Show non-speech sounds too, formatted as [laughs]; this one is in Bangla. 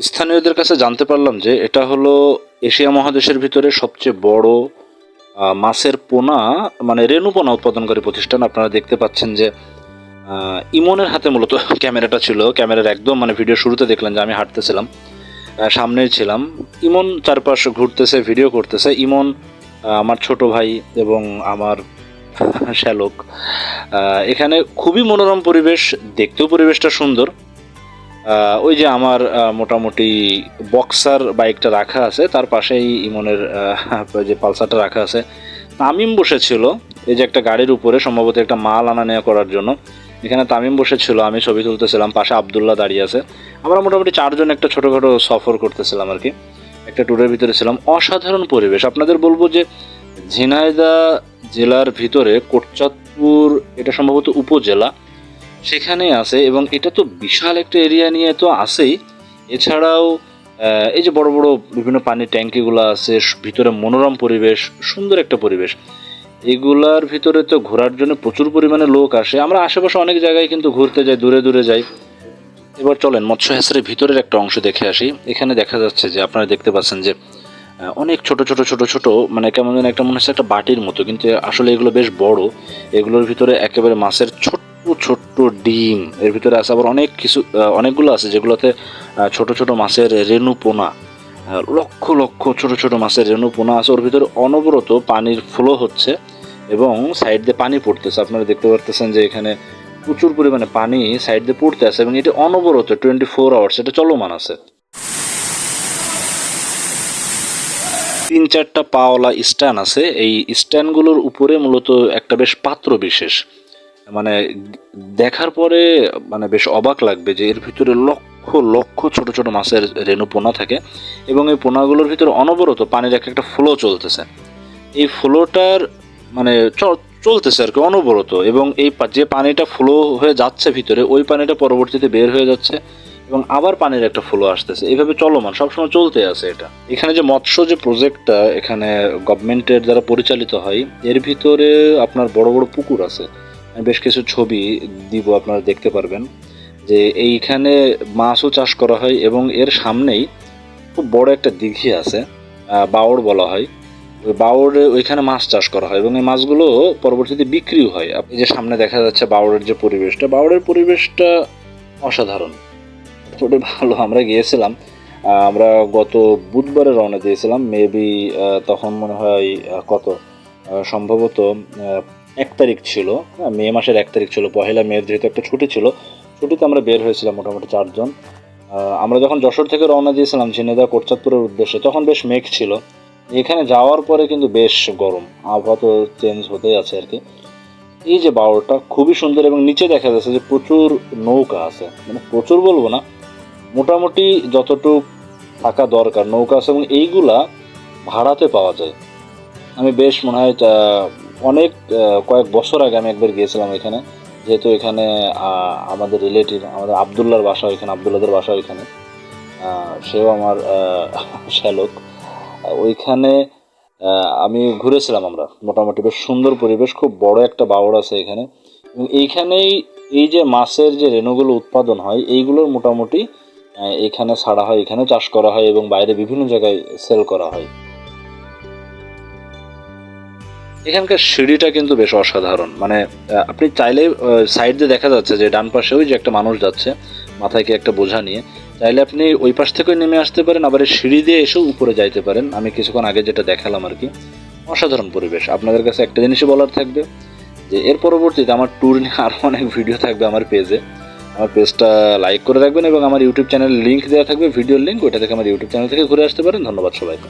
স্থানীয়দের কাছে জানতে পারলাম যে এটা হলো এশিয়া মহাদেশের ভিতরে সবচেয়ে বড় মাছের পোনা মানে রেণু পোনা উৎপাদনকারী প্রতিষ্ঠান। আপনারা দেখতে পাচ্ছেন যে ইমনের হাতে মূলত [laughs] ক্যামেরাটা ছিল। ক্যামেরার একদম মানে ভিডিও শুরুতে দেখলেন যে আমি হাঁটতেছিলাম সামনেই ছিলাম। ইমন চারপাশ ঘুরতেছে, ভিডিও করতেছে। ইমন আমার ছোট ভাই এবং আমার [laughs] শ্যালক। এখানে খুবই মনোরম পরিবেশ, দেখতেও পরিবেশটা সুন্দর। ওই যে আমার মোটামুটি বক্সার বাইকটা রাখা আছে, তার পাশেই ইমনের যে পালসারটা রাখা আছে। তামিম বসেছিল, এই যে একটা গাড়ির উপরে, সম্ভবত একটা মাল আনা নেওয়া করার জন্য। এখানে তামিম বসেছিল, আমি ছবি তুলতেছিলাম, পাশে আবদুল্লাহ দাঁড়িয়ে আছে। আমরা মোটামুটি চারজন একটা ছোটোখাটো সফর করতেছিলাম আর কি। একটা ট্যুরের ভিতরে ছিলাম। অসাধারণ পরিবেশ। আপনাদের বলব যে ঝিনাইদা জেলার ভিতরে কোটচাঁদপুর, এটা সম্ভবত উপজেলা। সেখানে আছে এবং এটা তো বিশাল একটা এরিয়া নিয়ে তো আছেই। এছাড়াও এই যে বড় বড় বিভিন্ন পানির ট্যাঙ্কিগুলো আছে ভিতরে মনোরম পরিবেশ, সুন্দর একটা পরিবেশ। এগুলার ভিতরে তো ঘোরার জন্য প্রচুর পরিমাণে লোক আসে। আমরা আশেপাশে অনেক জায়গায় কিন্তু ঘুরতে যাই, দূরে দূরে যাই। এবার চলেন মৎস্য হ্যাসারের ভিতরের একটা অংশ দেখে আসি। এখানে দেখা যাচ্ছে যে আপনারা দেখতে পাচ্ছেন যে অনেক ছোট ছোট ছোট ছোট মানে কেমন যেন একটা মনে হচ্ছে একটা বাটির মতো। কিন্তু আসলে এগুলো বেশ বড়। এগুলোর ভিতরে একেবারে মাছের ছোট্ট ছোট্ট ডিম। এর ভিতরে আছে আবার অনেক কিছু অনেকগুলো আছে যেগুলোতে ছোট ছোট মাছের রেণু পোনা। লক্ষ লক্ষ ছোট ছোট মাছের রেণু পোনা আছে। ওর ভিতরে অনবরত পানির ফ্লো হচ্ছে এবং সাইড দিয়ে পানি পড়তেছে। আপনারা দেখতে পারতেছেন যে এখানে প্রচুর পরিমাণে পানি সাইড দিয়ে পড়তে আছে এবং এটি অনবরত টোয়েন্টি ফোর আওয়ার্স এটা চলমান আছে। তিন, চারটা পাওয়ালা স্ট্যান্ড আছে। এই স্ট্যান্ডগুলোর উপরে মূলত একটা বেশ পাত্র বিশেষ। মানে দেখার পরে মানে বেশ অবাক লাগবে যে এর ভিতরে লক্ষ লক্ষ ছোট ছোট মাছের রেণু পোনা থাকে এবং এই পোনাগুলোর ভিতরে অনবরত পানির এক একটা ফ্লো চলতেছে। এই ফ্লোটার মানে চলতেছে আর কি অনবরত এবং এই যে পানিটা ফ্লো হয়ে যাচ্ছে ভিতরে, ওই পানিটা পরবর্তীতে বের হয়ে যাচ্ছে এবং আবার পানির একটা ফ্লো আসতেছে। এইভাবে চলমান, সবসময় চলতে আছে এটা। এখানে যে মৎস্য যে প্রজেক্টটা এখানে গভর্নমেন্টের দ্বারা পরিচালিত হয়, এর ভিতরে আপনার বড় বড় পুকুর আছে। বেশ কিছু ছবি দিব, আপনারা দেখতে পারবেন, যে এইখানে মাছও চাষ করা হয় এবং এর সামনেই খুব বড় একটা দিঘি আছে বাওড় বলা হয়। ওই বাওড়ে ওইখানে মাছ চাষ করা হয় এবং এই মাছগুলো পরবর্তীতে বিক্রিও হয়। আপনি যে সামনে দেখা যাচ্ছে বাওড়ের যে পরিবেশটা বাওড়ের পরিবেশটা অসাধারণ। ওটা ভালো আমরা গিয়েছিলাম আমরা গত বুধবারে রওনা দিয়েছিলাম, মেবি তখন মনে হয় কত সম্ভবত এক তারিখ ছিল হ্যাঁ মে মাসের এক তারিখ ছিল, পহেলা মেয়ের যেহেতু একটা ছুটি ছিল, ছুটিতে আমরা বের হয়েছিলাম মোটামুটি চারজন। আমরা যখন যশোর থেকে রওনা দিয়েছিলাম ঝিনেদা কোটচাঁদপুরের উদ্দেশ্যে, তখন বেশ মেঘ ছিল। এখানে যাওয়ার পরে কিন্তু বেশ গরম, আবহাওয়া তো চেঞ্জ হতেই আছে আর কি। এই যে বাউরটা খুবই সুন্দর এবং নিচে দেখা যাচ্ছে যে প্রচুর নৌকা আছে মানে প্রচুর বলব না, মোটামুটি যতটুক থাকা দরকার নৌকা আছে এবং এইগুলা ভাড়াতে পাওয়া যায়। আমি বেশ মনে হয় অনেক কয়েক বছর আগে আমি একবার গিয়েছিলাম এখানে। যেহেতু এখানে আমাদের রিলেটিভ আমাদের আবদুল্লার বাসা ওইখানে আবদুল্লাদের বাসা ওইখানে। সেও আমার শ্যালক ওইখানে আমি ঘুরেছিলাম আমরা। মোটামুটি বেশ সুন্দর পরিবেশ, খুব বড় একটা বাওড় আছে এখানে। এইখানেই এই যে মাছের যে রেণুগুলো উৎপাদন হয়, এইগুলোর মোটামুটি এখানে ছাড়া হয় এখানে চাষ করা হয় এবং বাইরে বিভিন্ন জায়গায় সেল করা হয়। এখানকার সিঁড়িটা কিন্তু বেশ অসাধারণ। মানে আপনি চাইলে সাইড দিয়ে দেখা যাচ্ছে যে ডান পাশে ওই যে একটা মানুষ যাচ্ছে, মাথায় কি একটা বোঝা নিয়ে, চাইলে আপনি ওই পাশ থেকেও নেমে আসতে পারেন, আবার এই সিঁড়ি দিয়ে এসেও উপরে যাইতে পারেন। আমি কিছুক্ষণ আগে যেটা দেখালাম আর কি, অসাধারণ পরিবেশ। আপনাদের কাছে একটা জিনিসই বলার থাকবে, যে এর পরবর্তীতে আমার ট্যুর নিয়ে আরও অনেক ভিডিও থাকবে আমার পেজে আমার পেজটা লাইক করে রাখবেন এবং আমার ইউটিউব চ্যানেলের লিঙ্ক দেওয়া থাকবে। ভিডিওর লিঙ্ক ওইটা থেকে আমার ইউটিউব চ্যানেল থেকে ঘুরে আসতে পারেন। ধন্যবাদ সবাইকে।